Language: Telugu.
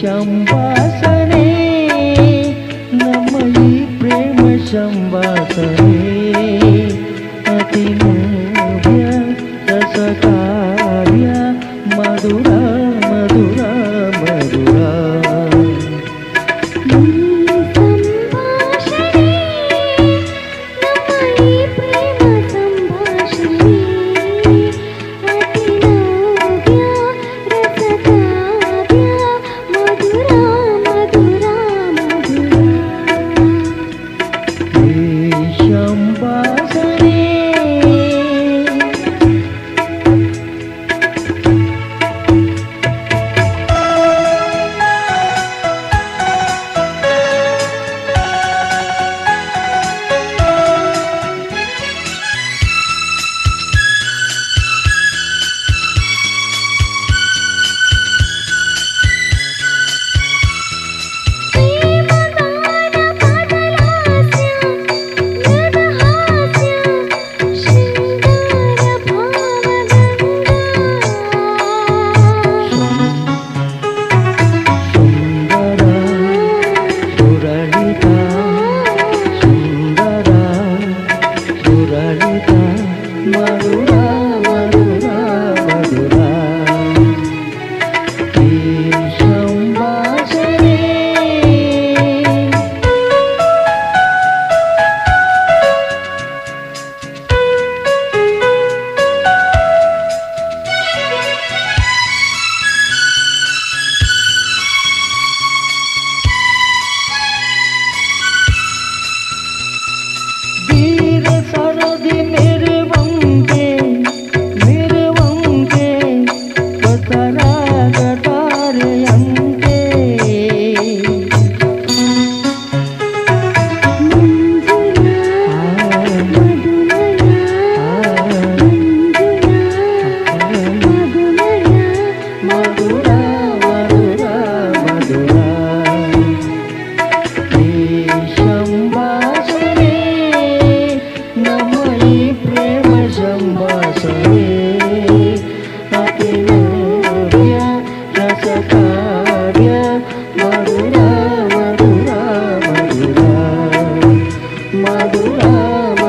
సంభాసనే ನಮ್ಮ ಈ ಪ್ರೇಮ ಸಂಭಾಸನೆ ಅತಿ Margarita. Oh.